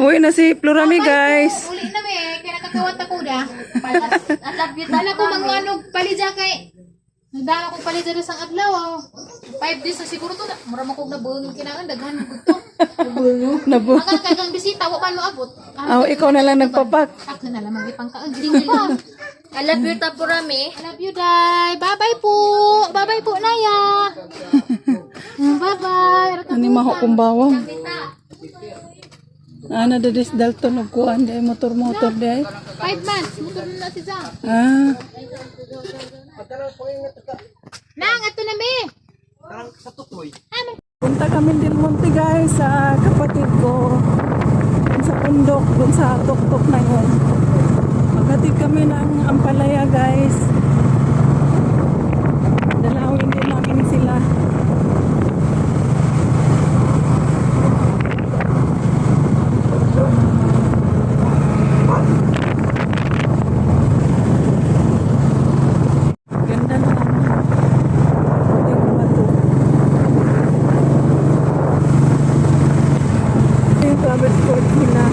Uwi na si Florami guys. Uli na me, kaya nakakawat ako da. Dala ko mga ano, palidya kay. Nagdala ko palidya sa adlaw. oh. Five days na siguro to. na- Mura mo kong nabungin kinangan, daghan mo to. Nabu. Ang kagang bisita, wa man mo abot. Aw, ikaw na lang nagpapak. Ako na lang, magipang dingil pa. I love you, Tapurami. I love you, Day. Bye-bye po. Bye-bye po, Naya. Bye-bye. Ani maho kong bawang. Ana dadis dalton og kuan day motor-motor day. Five months. Mutur na si Zang. Ah, Nang, ato na me. punta kami Del Monte guys sa kapatid ko. Sa bundok, dun sa tuktok na yun. Maghatid kami ng ampalaya guys. Dalawin din namin sila. Ganda na ano. Yung bato. Ito yung travel sport nila.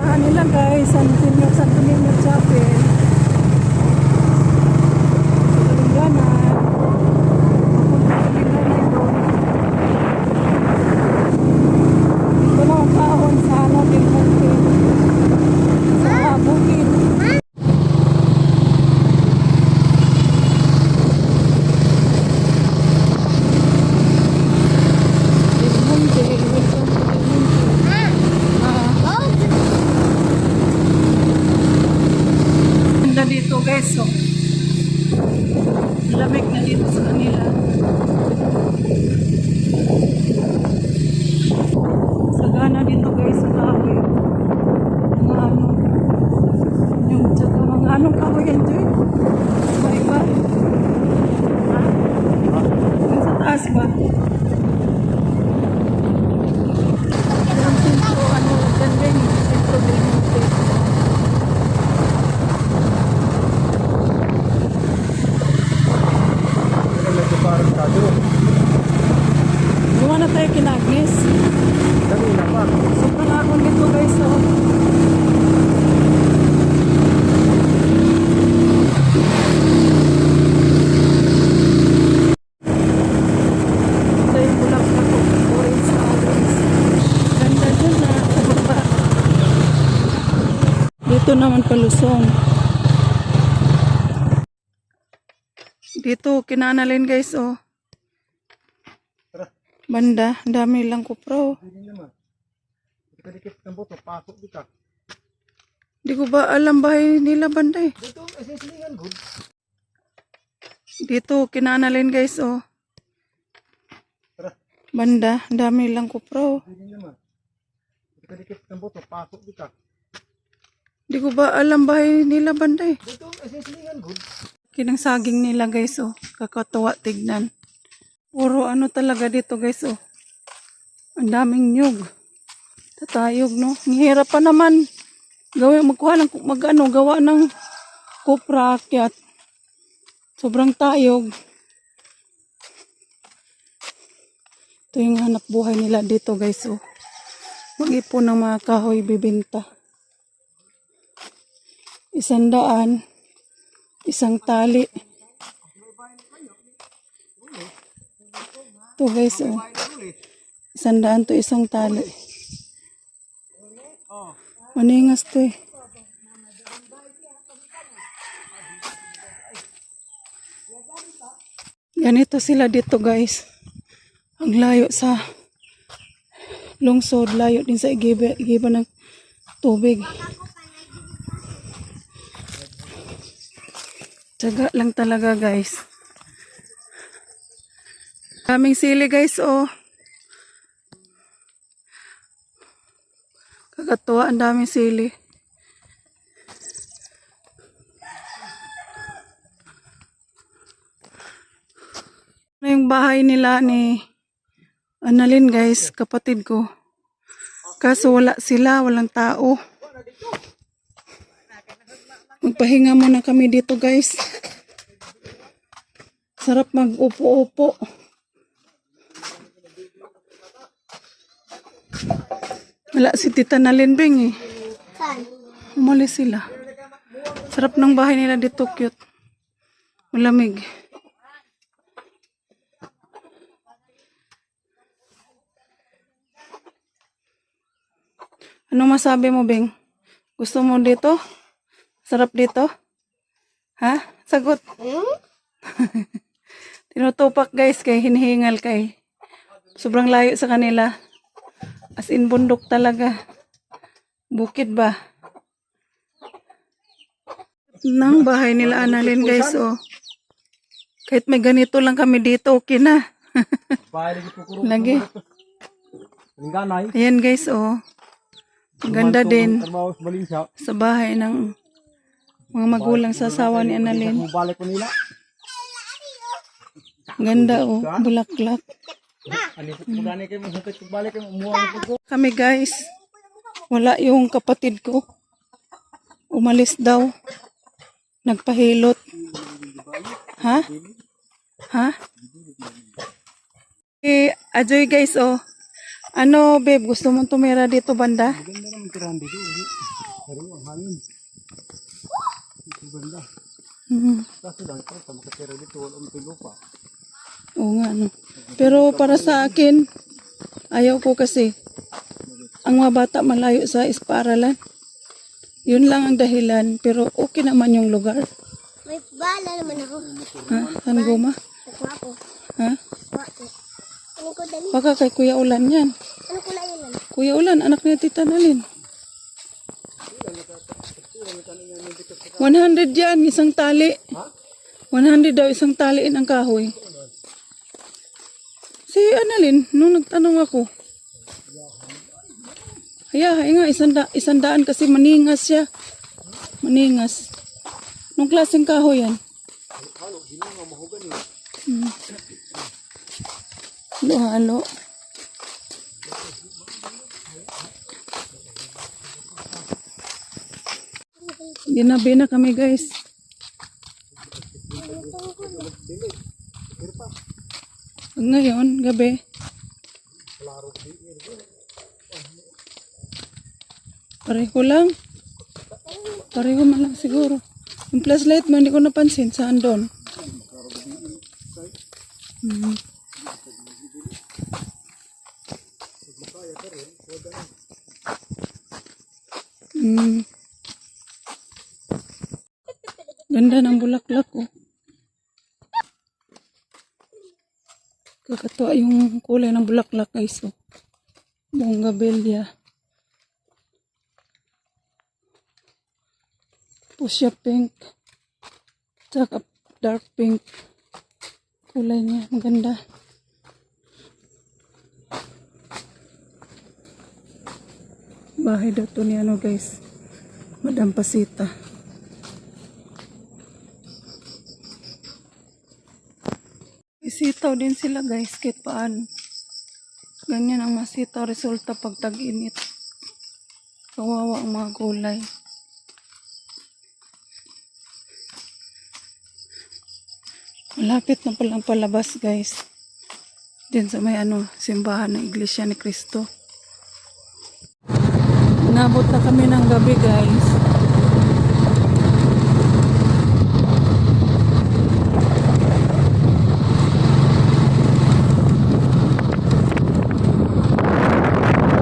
Ah, nila guys, San Antonio, San Antonio Chapel. Telenggana. Papunta Telenggana doon. Dito na ang kahon sa ano, Del Monte. Sa bukid. Del Monte, welcome to Del Monte. Ah. Ganda dito guys, so. Lamig na dito sa kanila. Sagana dito guys sa kahoy. Mga ano. Yung tsaka mga anong kahoy yan, Joy? Iba-iba. Ha? Yung sa taas ba? Yung sentro, ano, ganda yung sentro del Monte. Gawa na tayo kinagnis. Sobrang ako nito guys. Oh. Ito yung bulaklak ko. Orange na orange. Ganda dyan na. Sa baba. Dito naman palusong. Dito, kinanalin guys, oh. Banda, ang dami lang kupro. Dikit-dikit ng boto, pasok di ka. Di ko ba alam bahay nila banda eh. Dito, ay sisilingan, good. Dito, kinanalin guys, oh. Banda, ang dami lang kupro. Hindi naman. Dikit-dikit ng boto, pasok di ka. Di ko ba alam bahay nila banda eh. Dito, ay sisilingan, good. Kinang saging nila guys, oh. Kakatuwa tignan. Puro ano talaga dito guys, oh. Ang daming nyug. Tatayog, no? Ang hirap pa naman. Gawin, magkuha ng, mag ano, gawa ng kupra, akyat. Sobrang tayog. Ito yung hanap buhay nila dito guys, oh. Mag-ipon ng mga kahoy bibinta. Isang daan. Isang tali. Ito guys, oh. Isang daan to isang tali. Maningas to eh. Ganito sila dito guys. Ang layo sa lungsod, layo din sa igiba, igiba ng tubig. Tsaga lang talaga guys. Kaming sili guys oh. Kakatuwa ang daming sili. Ano yung bahay nila ni Annalyn guys, kapatid ko. Kaso wala sila, walang tao. Magpahinga muna kami dito guys. Sarap mag-upo-upo. Wala si Tita Nalinbeng eh. Umalis sila. Sarap ng bahay nila dito, cute. Malamig. Ano masabi mo, Beng? Gusto mo dito? Sarap dito? Ha? Sagot. Tinutupak guys kay hinihingal kay. Sobrang layo sa kanila. As in bundok talaga. Bukid ba? Nang bahay nila Annalyn guys oh. Kahit may ganito lang kami dito, okay na. Lagi. Ayan guys oh. Ganda din sa bahay ng mga magulang sa asawa ni Annalyn. Mubalik ko nila. Ganda oh, bulaklak. Kami guys, wala yung kapatid ko. Umalis daw. Nagpahilot. Ha? Ha? Eh, Ajoy guys, oh. Ano, babe, gusto mong tumira dito banda? Ganda naman tirahan dito. Pero ang hangin. Ito banda. Hmm. Kaso lang ito, sa makatira dito, wala mo lupa. Oo nga, no. Pero para sa akin, ayaw ko kasi ang mga bata malayo sa esparalan. Yun lang ang dahilan, pero okay naman yung lugar. May bala naman ako. Ha? Saan guma? Nakuha ko. Ha? Nakuha ko. Ano ko dali? Baka kay Kuya Ulan yan. Ano ko lang yun? Kuya Ulan, anak ni Tita Nalin. 100 yan, isang tali. 100 daw isang taliin ang kahoy. Si Annalyn, nung nagtanong ako. Haya, haya nga, isang, da, isang daan kasi maningas siya. Maningas. Nung klaseng kahoy yan? Hmm. Halo-halo. Ginabi na kami guys. Ngayon, gabi. Pareho lang. Pareho man lang siguro. Yung flashlight mo, hindi ko napansin. Saan doon? Hmm. Hmm. Ganda ng bulaklak oh. Kakatuwa yung kulay ng bulaklak guys oh. Bonggabelia. Fuchsia pink. Tsaka dark pink. Kulay niya maganda. Bahay daw to ni ano guys. Madam Pasita. Isitaw din sila guys kahit paano. Ganyan ang masitaw resulta pag tag-init. Kawawa ang mga gulay. Malapit na palang palabas guys. Din sa may ano, simbahan ng Iglesia ni Cristo. Inabot na kami ng gabi guys.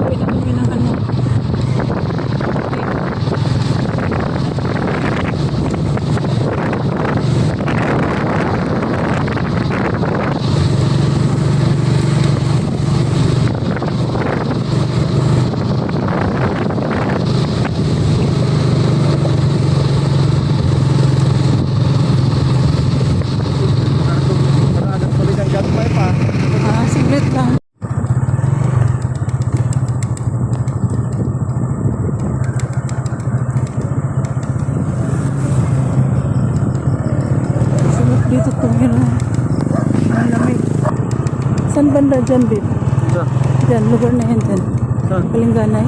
Uwi na kami ng ano. Para agad tuloy ng gagmay pa. Ah, saglit lang. Sarap dito tumira. Ang lamig. Saan banda dyan, babe? Saan? Dyan, lugar na yan dyan. Saan? Palingganay.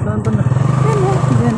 Saan ba na? Yan o, dyan.